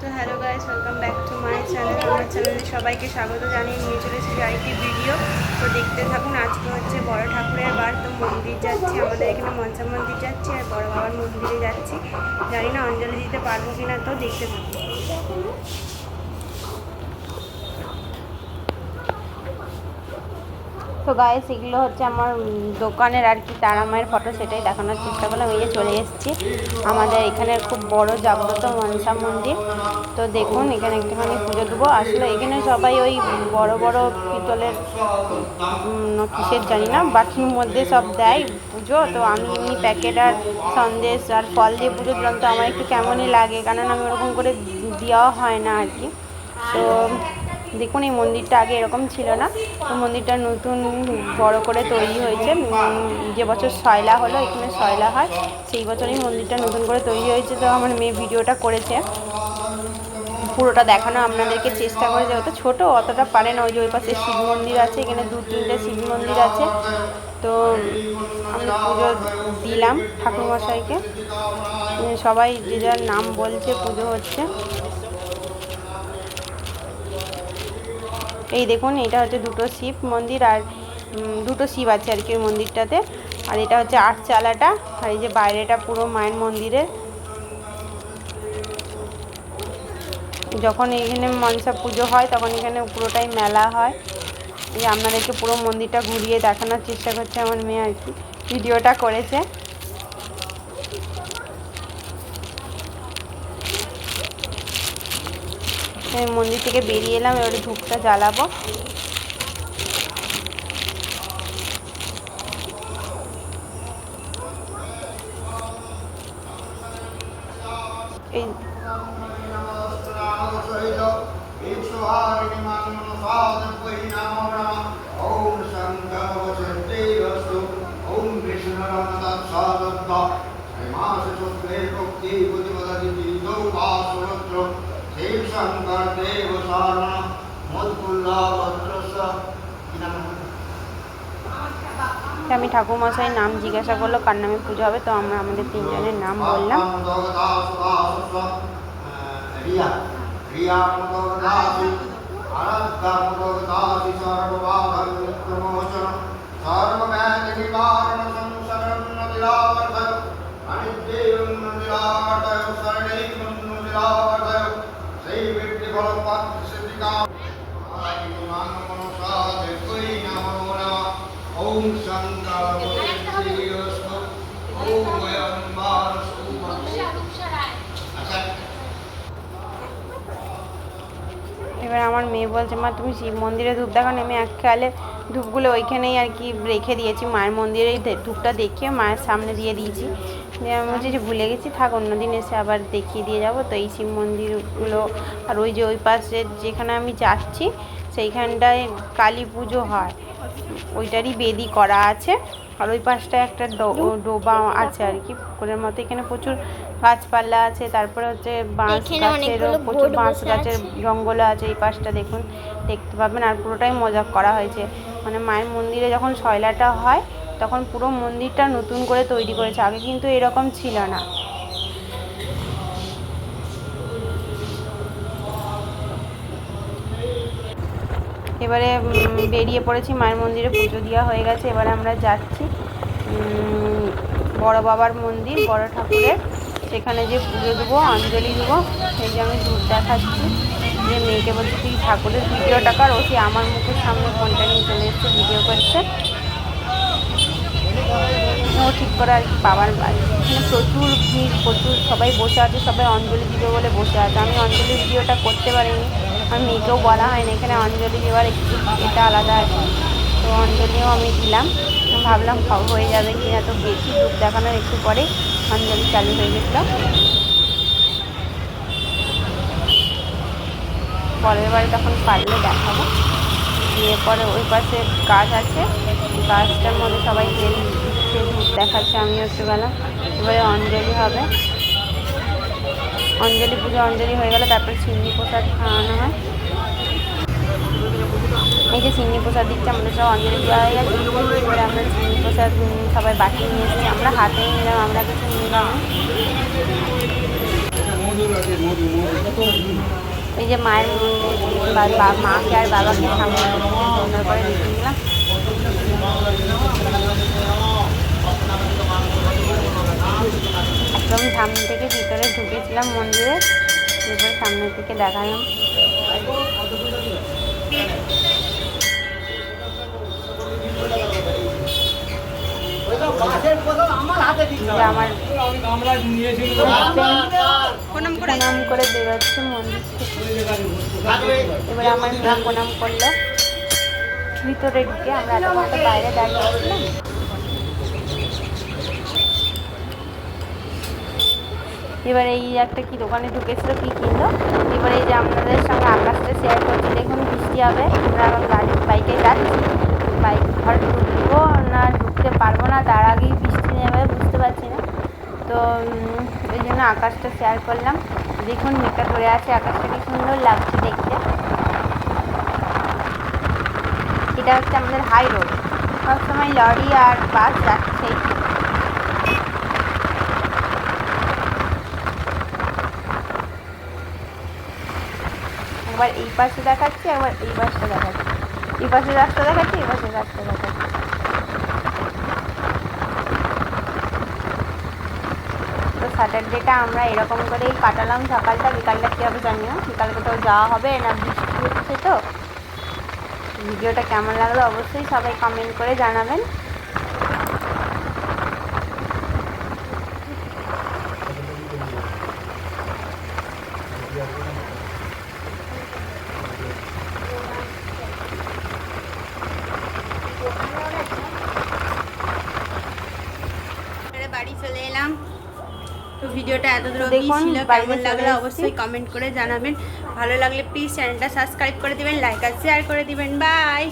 তো hello guys welcome back to my channel আমার চ্যানেলে সবাইকে স্বাগত জানিয়ে নিয়ে চলেছি আরেকটি ভিডিও তো দেখতে থাকুন, আজকে হচ্ছে বড় ঠাকুরের বার, তো মন্দির যাচ্ছি, আমাদের এখানে মনসা মন্দির যাচ্ছি আর বড় বাবার মন্দিরে যাচ্ছি। জানি না অঞ্জলি দিতে পারব কিনা, তো দেখতে থাকুন। তো গায়ে সেগুলো হচ্ছে আমার দোকানের আর কি তারা মায়ের ফটো সেটাই দেখানোর চেষ্টা করলাম। এই যে চলে এসেছি। আমাদের এখানে খুব বড় জাগ্রত মনসা মন্দির। তো দেখুন, এখানে একটুখানি পুজো দেবো। আসলে এখানে সবাই ওই বড় বড় পিতলের কিসের জানি না বাটির মধ্যে সব দেয় পুজো। তো আমি এমনি প্যাকেট আর সন্দেশ আর ফল দিয়ে পুজো দিলাম। তো আমার একটু কেমনই লাগে কারণ আমি ওরকম করে দেওয়া হয় না আর কি। তো দেখুন, এই মন্দিরটা আগে এরকম ছিল না। তো মন্দিরটা নতুন বড় করে তৈরি হয়েছে। যে বছর সয়লা হলো, এখানে সয়লা হয়, সেই বছরই মন্দিরটা নতুন করে তৈরি হয়েছে। তো আমার মেয়ে ভিডিওটা করেছে। পুরোটা দেখানো আপনাদেরকে চেষ্টা করে, যেহেতু ছোটো, অতটা পারে না। ওই যে ওই পাশে শিব মন্দির আছে, এখানে দু, তিনটে শিব মন্দির আছে। তো আমি পুজো দিলাম ঠাকুরমশাইকে। সবাই যে যার নাম বলছে, পুজো হচ্ছে। এই দেখুন, এটা হচ্ছে দুটো শিব মন্দির আর দুটো শিব আছে আর কি মন্দিরটাতে। আর এটা হচ্ছে আটচালাটা আর এই যে বাইরেটা পুরো মায়ের মন্দিরের। যখন এখানে মনসা পুজো হয়, তখন এখানে পুরোটাই মেলা হয়। এই আপনাদেরকে পুরো মন্দিরটা ঘুরিয়ে দেখানোর চেষ্টা করছে আমার মেয়ে আর কি। ভিডিওটা করেছে। মন্দির থেকে বেরিয়ে এলাম এবারে ধূপটা জ্বালাবো। এই আমি ঠাকুরমশাই নাম জিজ্ঞাসা করল কার নামে পুজো হবে তো আমরা আমাদের তিনজনের নাম বললাম। রিয়া। রিয়া এবার আমার মেয়ে বলছে, মা, তুমি শিব মন্দিরে ধূপ দেখানো আমি এক খেয়ালে ধূপগুলো ওইখানেই আর কি রেখে দিয়েছি। মায়ের মন্দিরেই ধূপটা দেখিয়ে মায়ের সামনে দিয়ে দিয়েছি। দিয়ে আমি বলছি যে ভুলে গেছি, থাক, অন্যদিন এসে আবার দেখিয়ে দিয়ে যাব। তো এই শিব মন্দিরগুলো আর ওই যে ওই পাশে যেখানে আমি যাচ্ছি, সেইখানটায় কালী পুজো হয়। ওইটারই বেদি করা আছে। আর ওই পাশটায় একটা ডোবা আছে আর কি। পুকুরের মতো এখানে প্রচুর গাছপালা আছে। তারপরে হচ্ছে বাঁশ গাছেরও প্রচুর বাঁশ গাছের আছে। জঙ্গলও আছে এই পাশটা দেখুন দেখতে পাবেন। আর পুরোটাই মজা করা হয়েছে। মানে মায়ের মন্দিরে যখন শয়লাটা হয় তখন পুরো মন্দিরটা নতুন করে তৈরি করেছে। আগে কিন্তু এরকম ছিল না। এবারে বেরিয়ে পড়েছি, মায়ের মন্দিরে পুজো দেওয়া হয়ে গেছে, এবারে আমরা যাচ্ছি বড় বাবার মন্দির, বড় ঠাকুরের, সেখানে যে পুজো দেবো, অঞ্জলি দেবো, সেই যে আমি দূর দেখাচ্ছি, যে মেয়েকে বলছি, তুই ঠাকুরের ভিডিওটা কর ও সে আমার মুখের সামনে ফোনটা নিয়ে চলে এসছে, ভিডিও করছে। ও ঠিক করে আর কি, বাবার বাড়ি। প্রচুর ভিড়, প্রচুর, সবাই বসে আছে, সবাই অঞ্জলি দিবে বলে বসে আছে। আমি অঞ্জলি ভিডিওটা করতে পারিনি। আর মেয়েকেও বলা হয়নি। এখানে অঞ্জলি দেওয়ার একটু এটা আলাদা আছে। তো অঞ্জলিও আমি দিলাম। ভাবলাম হয়ে যাবে কি না তো বেশি রূপ দেখানোর একটু পরে অঞ্জলি চালু হয়ে গেছিল। পরের বারে তখন পারলে দেখাবো। দিয়ে পরে ওই পাশে গাছ আছে। গাছটার মধ্যে সবাই তেল দেখাচ্ছে, আমিও একটু গেলাম। এবারে অঞ্জলি হবে। অঞ্জলি পুজো, অঞ্জলি হয়ে গেলে তারপরে সিন্নি প্রসাদ খাওয়ানো হয়। এই যে সিন্নি প্রসাদ দিচ্ছে আমাদের সব অঞ্জলি দেওয়া হয়ে গেছে। এবারে আমরা সিন্নি প্রসাদ সবাই বাটি নিয়ে এসেছি। আমরা হাতেই নিলাম, আমরা কিছু নিলাম। এই যে মায়ের মাকে আর বাবাকে সামনে করে রেখে দিলাম একদম সামনে থেকে ঢুকেছিলাম মন্দিরে এরপর সামনে থেকে দেখালাম। আমার প্রণাম করে। বেরোচ্ছে মন্দির থেকে। এবারে আমার প্রণাম করল। ভিতরে ঢুকে আমরা বাইরে দাঁড়িয়েছিলাম এবার এই একটা কি দোকানে ঢুকেছিল, কি কিনলো? এবার এই যে আপনাদের সঙ্গে আকাশটা শেয়ার করছি, দেখুন বৃষ্টি হবে। আমরা এখন গাড়ি বাইকে যাচ্ছি। বাইক ঘর ঢুকবো না, ঢুকতে পারব না, তার আগেই বৃষ্টি নেবে, বুঝতে পারছি না। তো ওই জন্য আকাশটা শেয়ার করলাম। দেখুন মেকআপ করে আছে, আকাশটা কি সুন্দর লাগছে দেখতে। এটা হচ্ছে আমাদের হাই রোড সবসময় লরি আর বাস যাচ্ছেই একবার এই পাশে দেখাচ্ছি, একবার এই পাশে দেখাচ্ছি। এই পাশে রাস্তা দেখাচ্ছি, এই পাশে রাস্তা দেখাচ্ছি। তো স্যাটারডেটা আমরা এরকম করেই কাটালাম সকালটা, বিকালটা কী হবে জানিও বিকাল কোথাও যাওয়া হবে না, বৃষ্টি হচ্ছে তো। ভিডিওটা কেমন লাগল অবশ্যই সবাই কমেন্ট করে জানাবেন বাড়ি চলে এলাম তো ভিডিওটা এত দূর অবধি ছিল কেমন লাগল অবশ্যই কমেন্ট করে জানাবেন। ভালো লাগলে প্লিজ চ্যানেলটা সাবস্ক্রাইব করে দিবেন লাইক আর শেয়ার করে দিবেন। বাই